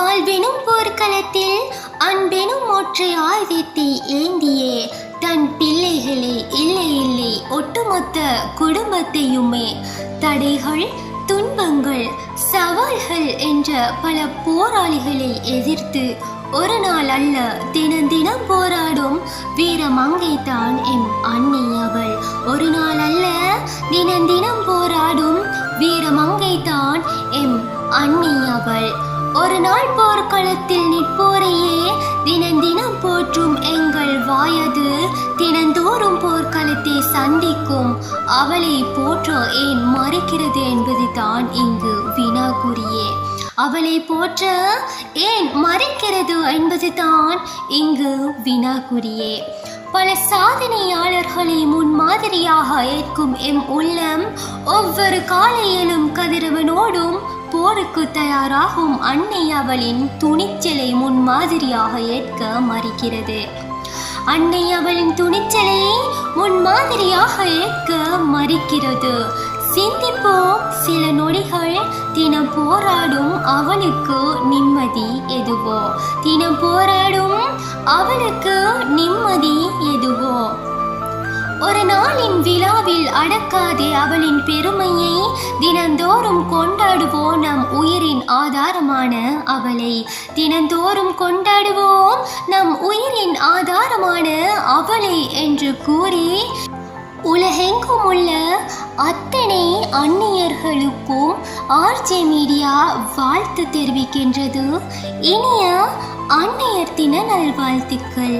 வாழ்வெனும் போர்க்களத்தில் அன்பெனும் ஒற்றை ஆயுதத்தை ஏந்தியே தன் பிள்ளைகளை இல்லை இல்லை ஒட்டுமொத்த குடும்பத்தையுமே. தடைகள் துன்பங்கள் சவால்கள் என்ற பல போராளிகளை எதிர்த்து ஒரு நாள் அல்ல தினம் தினம் போராடும் வீரமங்கை தான் எம் அன்னை அவள். ஒரு நாள் அல்ல தினம் தினம் போராடும் வீரமங்கை தான் எம் அன்னை அவள். ஒரு நாள் போர்க்களத்தில் நிற்போரையே தினம் தினம் போற்றும் எங்கள் வாயது. தினந்தோறும் போர்க்களத்தை சந்திக்கும் அவளை போற்ற ஏன் மறைக்கிறது என்பது தான் இங்கு வினாகுரியே அவளை போற்ற ஏன் மறைக்கிறது என்பதுதான் இங்கு வினாகுரியே பல சாதனையாளர்களை முன்மாதிரியாக ஏற்கும் எம் உள்ளம் ஒவ்வொரு காலையிலும் கதிரவனோடும் போருக்கு தயாராகும் அன்னை அவளின் துணிச்சலை முன்மாதிரியாக ஏற்க மறுக்கிறது. அன்னை அவளின் துணிச்சலை முன்மாதிரியாக ஏற்க மறுக்கிறது. சிந்திப்போம் சில நொடிகள் தினம் போராடும் அவளுக்கு நிம்மதி எதுவோ? தினம் போராடும் அவளுக்கு நிம்மதி எதுவோ? ஒரு நாளின் விழாவில் அடக்காதே அவளின் பெருமையை தினந்தோறும் கொண்டாடுவோம் நம் உயிரின் ஆதாரமான அவளை. தினந்தோறும் கொண்டாடுவோம் நம் உயிரின் ஆதாரமான அவளை என்று கூறி உலகெங்கும் உள்ள அத்தனை அந்நியர்களுக்கும் ஆர்ஜே மீடியா வாழ்த்து தெரிவிக்கின்றது. இனிய அன்னையர் தின நல்வாழ்த்துக்கள்.